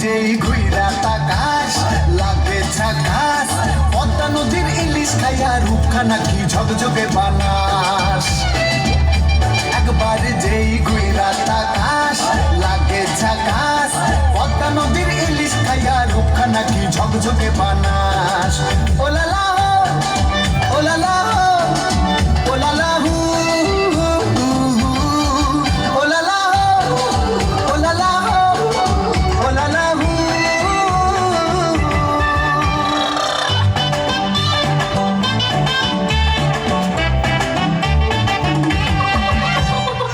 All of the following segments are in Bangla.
রাত আকাশ লাগে ঝাকাস পদ্মা নদীর ইলিশ খাইয়া রূপখানা কি ঝকঝকে বানাস? একবার যেই গুইরাত আকাশ লাগে ঝাকাস পদ্মা নদীর ইলিশ খাইয়া রূপখানা কি ঝকঝকে বানাস? ওলালা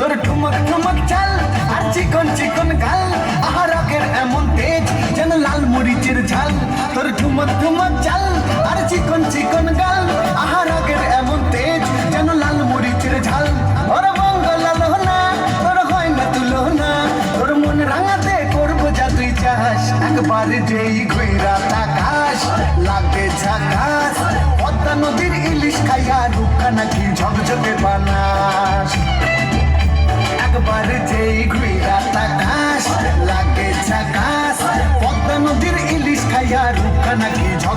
তোর ঠুমক ঠুমক চাল আর চিকন চিকন গাল। আহারকের এমন তেজ যেন লাল মরিচের ঝাল। তোর ঠুমক ঠুমক চাল আর চিকন চিকন গাল। আহারকের এমন তেজ যেন লাল মরিচের ঝাল। ওর বঙ্গল না তোর হয় না তুলো না তোর মন রাঙাতে করব যা তুই চাস। একবার যেই ঘুইরা আকাশ লাগে ঝাকাস। পদ্মা নদীর ইলিশ খাইয়া রূপখানা কি ঝকঝকে বানাস।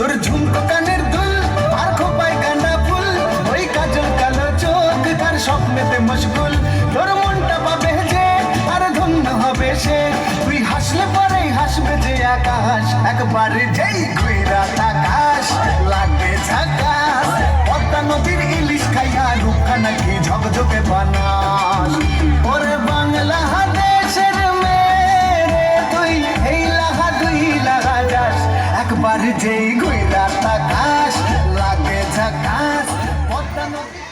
তোর ঝুমকো কানের দুল, আর খোপায় গাঁদা ফুল। ওই কাজল কালো চোখ কার স্বপ্নেতে মুশকুল তোর মনটা পাবে যে আর ধন্য হবে সে। তুই হাসলে পরেই হাসবে যে আকাশ। একবার যেই ঘুইরা আকাশ পদ্মা নদীর ইলিশ খাইয়া রূপখানা কি ঝকঝকে বানাস? ওরে বাংলা দেশের মেরে তুই, এই লাহা লাগা যাস। একবার যেই Gracias.